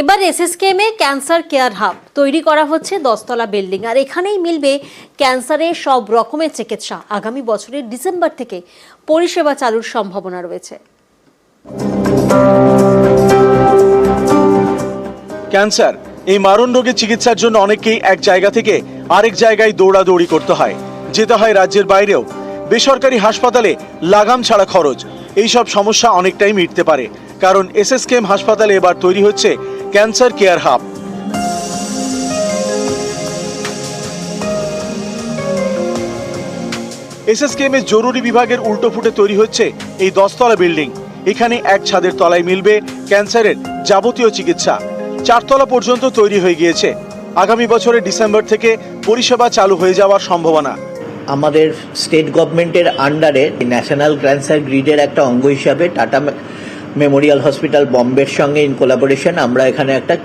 এবার এসএসকেএমে cancer care hub তৈরি করা হচ্ছে দশতলা বিল্ডিং। আর এখানেই মিলবে ক্যান্সারের সব রকমের চিকিৎসা। আগামী বছরের ডিসেম্বর থেকে পরিষেবা চালুর সম্ভাবনা রয়েছে। ক্যান্সার, এই মারণ রোগের চিকিৎসার জন্য অনেকেই এক জায়গা থেকে আরেক জায়গায় দৌড়াদৌড়ি করতে হয়। যেতে হয় রাজ্যের বাইরেও। বেসরকারি হাসপাতালে লাগাম ছাড়া খরচ। এইসব সমস্যা অনেকটাই মিটতে পারে। কারণ এসএসকেএম হাসপাতালে এবার তৈরি হচ্ছে ক্যান্সার কেয়ার হাব। এসএসকেএম এর জরুরি বিভাগের উল্টো ফুটে তৈরি হচ্ছে এই দশতলা বিল্ডিং। এখানে এক ছাদের তলায় মিলবে ক্যান্সারের যাবতীয় চিকিৎসা। চারতলা পর্যন্ত তৈরি হয়ে গিয়েছে। আগামী বছরের ডিসেম্বর থেকে পরিষেবা চালু হয়ে যাওয়ার সম্ভাবনা। আমাদের স্টেট গভর্নমেন্টের আন্ডারে ন্যাশনাল ক্যান্সার গ্রিডের একটা অঙ্গ হিসাবে টাটা মেমোরিয়াল হসপিটাল বম্বের সঙ্গে ইন কোলাবোরেশন আমরা এখানে একটা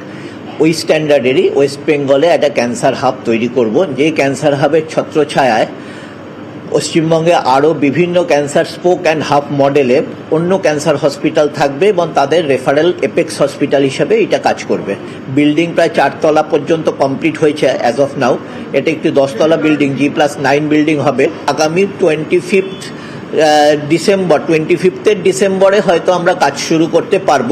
ওই স্ট্যান্ডার্ডেরই ওয়েস্ট বেঙ্গলে একটা ক্যান্সার হাব তৈরি করব। যে ক্যান্সার হাবের ছত্রছায়ায় পশ্চিমবঙ্গে আরও বিভিন্ন ক্যান্সার স্পোক অ্যান্ড হাফ মডেলে অন্য ক্যান্সার হসপিটাল থাকবে এবং তাদের রেফারেল এপেক্স হসপিটাল হিসেবে এটা কাজ করবে। বিল্ডিং প্রায় চারতলা পর্যন্ত কমপ্লিট হয়েছে অ্যাজ অফ নাও এটা একটি দশতলা building G plus nine building হবে। আগামী টোয়েন্টি ফিফথ ডিসেম্বর টোয়েন্টি ফিফথের ডিসেম্বরে হয়তো আমরা কাজ শুরু করতে পারব।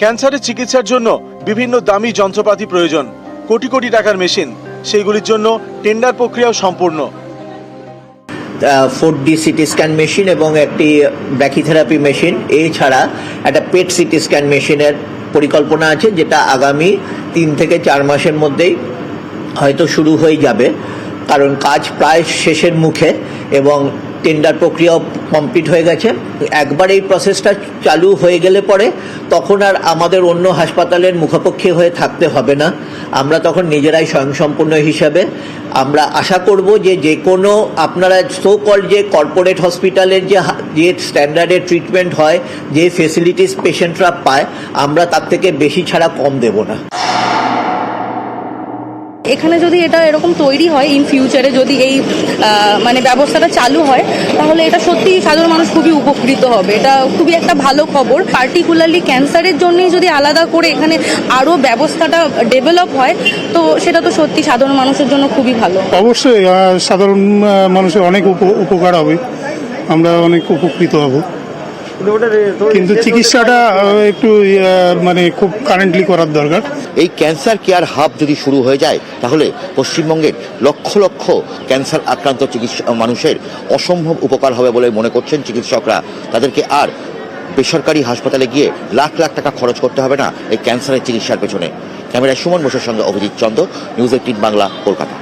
ক্যান্সারের চিকিৎসার জন্য বিভিন্ন দামি যন্ত্রপাতি প্রয়োজন। কোটি কোটি টাকার মেশিন সেইগুলির জন্য টেন্ডার প্রক্রিয়াও সম্পূর্ণ। Four D CT scan machine এবং একটি ব্যাকিথেরাপি মেশিন এছাড়া একটা পেট সিটি স্ক্যান মেশিনের পরিকল্পনা আছে যেটা আগামী তিন থেকে চার মাসের মধ্যেই হয়তো শুরু হয়ে যাবে। কারণ কাজ প্রায় শেষের মুখে এবং টেন্ডার প্রক্রিয়াও কমপ্লিট হয়ে গেছে। একবার এই প্রসেসটা চালু হয়ে গেলে পরে তখন আর আমাদের অন্য হাসপাতালের মুখোপক্ষে হয়ে থাকতে হবে না। আমরা তখন নিজেরাই স্বয়ংসম্পূর্ণ হিসাবে আমরা আশা করব যে যে কোনো আপনারা সো কল যে কর্পোরেট হসপিটালের যে যে স্ট্যান্ডার্ডের ট্রিটমেন্ট হয়, যে ফেসিলিটিস পেশেন্টরা পায়, আমরা তার থেকে বেশি ছাড়া কম দেব না। এখানে যদি এটা এরকম তৈরি হয় ইন ফিউচারে যদি এই মানে ব্যবস্থাটা চালু হয় তাহলে এটা সত্যি সাধারণ মানুষ খুবই উপকৃত হবে। এটা খুবই একটা ভালো খবর। পার্টিকুলারলি ক্যান্সারের জন্যই যদি আলাদা করে এখানে আরও ব্যবস্থাটা ডেভেলপ হয় তো সেটা তো সত্যি সাধারণ মানুষের জন্য খুবই ভালো। অবশ্যই সাধারণ মানুষের অনেক উপ- উপকার হবে। আমরা অনেক উপকৃত হব। কিন্তু চিকিৎসাটা একটু মানে খুব কারেন্টলি করার দরকার। এই ক্যান্সার কেয়ার হাব যদি শুরু হয়ে যায়, তাহলে পশ্চিমবঙ্গের লক্ষ লক্ষ ক্যান্সার আক্রান্ত চিকিৎসা মানুষের অসম্ভব উপকার হবে বলে মনে করছেন চিকিৎসকরা। তাদেরকে আর বেসরকারি হাসপাতালে গিয়ে লাখ লাখ টাকা খরচ করতে হবে না এই ক্যান্সারের চিকিৎসার পেছনে। ক্যামেরায় সুমন বসুর সঙ্গে অভিজিৎ চন্দ্র, নিউজ এইটিন বাংলা, কলকাতা।